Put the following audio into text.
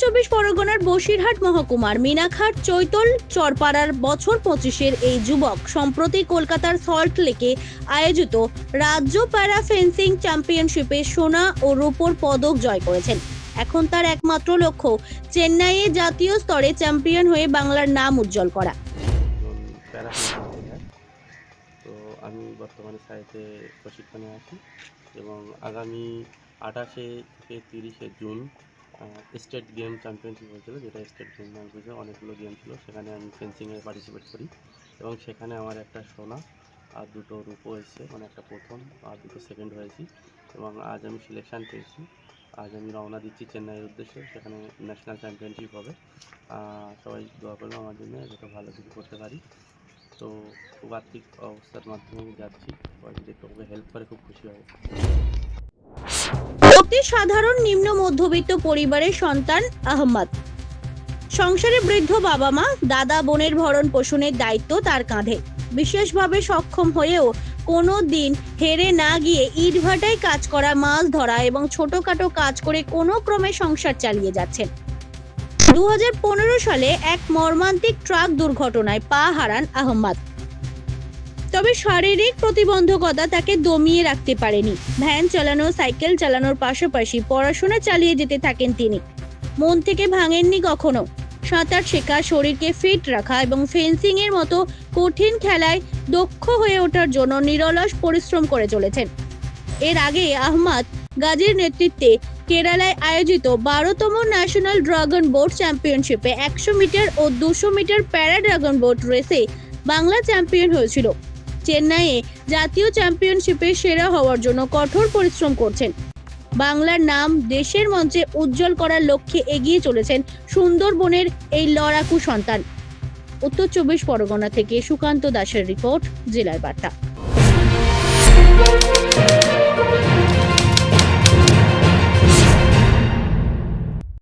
চব্বিশ পরগনার বসিরহাট মহকুমার মিনাখাট চৈতল চরপাড়ার বছর পঁচিশের এই যুবক, সম্প্রতি কলকাতার সল্ট লেকে আয়োজিত রাজ্য প্যারা ফেন্সিং চ্যাম্পিয়নশিপে সোনা ও রূপোর পদক জয় করেছেন। এখন তার একমাত্র লক্ষ্য, চেন্নাইয়ে জাতীয় স্তরে চ্যাম্পিয়ন হয়ে বাংলার নাম উজ্জ্বল করা। তো আমি বর্তমানে সাইটে প্রশিক্ষণে আছি এবং আগামী আঠাশে থেকে তিরিশে জুন স্টেট গেম চ্যাম্পিয়নশিপ হয়েছিল, যেটা স্টেট গেম বুঝে অনেকগুলো গেম ছিল। সেখানে আমি ফেন্সিংয়ে পার্টিসিপেট করি এবং সেখানে আমার একটা সোনা আর দুটো রূপো এসছে মানে একটা প্রথম আর দুটো সেকেন্ড হয়েছি এবং আজ আমি সিলেকশান পেয়েছি। আজ আমি রওনা দিচ্ছি চেন্নাইয়ের উদ্দেশ্যে, সেখানে ন্যাশনাল চ্যাম্পিয়নশিপ হবে। সবাই দোয়া করল আমার জন্য, যাতে ভালো কিছু করতে পারি। তো খুব আর্থিক অবস্থার মাধ্যমে যাচ্ছি, সবাই যদি একটু হেল্প করে, খুব খুশি হবে। অতি সাধারণ নিম্ন মধ্যবিত্ত পরিবারের সন্তান আহমদ। সংসারে বৃদ্ধ বাবা মা, দাদা বোনের ভরণ পোষণের দায়িত্ব তার কাঁধে। বিশেষভাবে সক্ষম হয়েও কোনো দিন হেরে না গিয়ে ইটভাটায় কাজ করা মাছ ধরা এবং ছোটখাটো কাজ করে কোনো ক্রমে সংসার চালিয়ে যাচ্ছেন। দু হাজার পনেরো সালে এক মর্মান্তিক ট্রাক দুর্ঘটনায় পা হারান আহমদ। তবে শারীরিক প্রতিবন্ধকতা তাকে দমিয়ে রাখতে পারেনি। ভ্যান চালানো, সাইকেল চালানোর পাশাপাশি পড়াশোনা চালিয়ে যেতে থাকেন তিনি। মন থেকে ভাঙেননি কখনো। সাঁতার শেখা, শরীরকে ফিট রাখা এবং ফেন্সিং এর মতো কঠিন খেলায় দক্ষ হয়ে ওঠার জন্য নিরলস পরিশ্রম করে চলেছেন। এর আগে আহমদ গাজীর নেতৃত্বে কেরালায় আয়োজিত বারোতম ন্যাশনাল ড্রাগন বোট চ্যাম্পিয়নশিপে একশো মিটার ও দুশো মিটার প্যারা ড্রাগন বোট রেসে বাংলা চ্যাম্পিয়ন হয়েছিল। চেন্নাইয়ে জাতীয় চ্যাম্পিয়নশিপে সেরা হওয়ার জন্য কঠোর পরিশ্রম করছেন। বাংলার নাম দেশের মঞ্চে উজ্জ্বল করার লক্ষ্যে এগিয়ে চলেছেন সুন্দরবনের এই লড়াকু সন্তান। উত্তর চব্বিশ পরগনা থেকে সুকান্ত দাসের রিপোর্ট জেলার বার্তা।